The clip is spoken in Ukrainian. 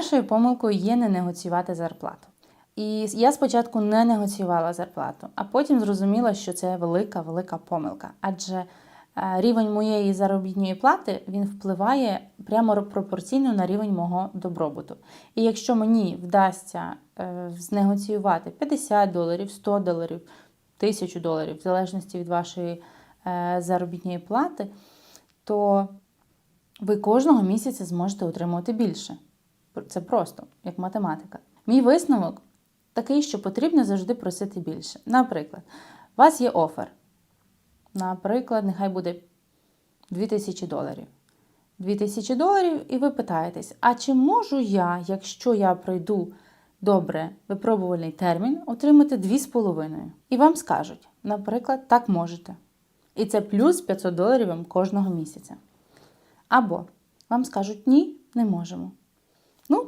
Першою помилкою є не негоціювати зарплату. І я спочатку не негоціювала зарплату, а потім зрозуміла, що це велика, велика помилка. Адже е, рівень моєї заробітної плати він впливає прямо пропорційно на рівень мого добробуту. І якщо мені вдасться е, знегоціювати 50 доларів, 100 доларів, 1000 доларів, в залежності від вашої е, заробітної плати, то ви кожного місяця зможете отримувати більше. Це просто, як математика. Мій висновок такий, що потрібно завжди просити більше. Наприклад, у вас є офер. Наприклад, нехай буде 2000 доларів. 2000 доларів, і ви питаєтесь, а чи можу я, якщо я пройду добре випробувальний термін, отримати 2,5? І вам скажуть, наприклад, так можете. І це плюс 500 доларів вам кожного місяця. Або вам скажуть ні, не можемо.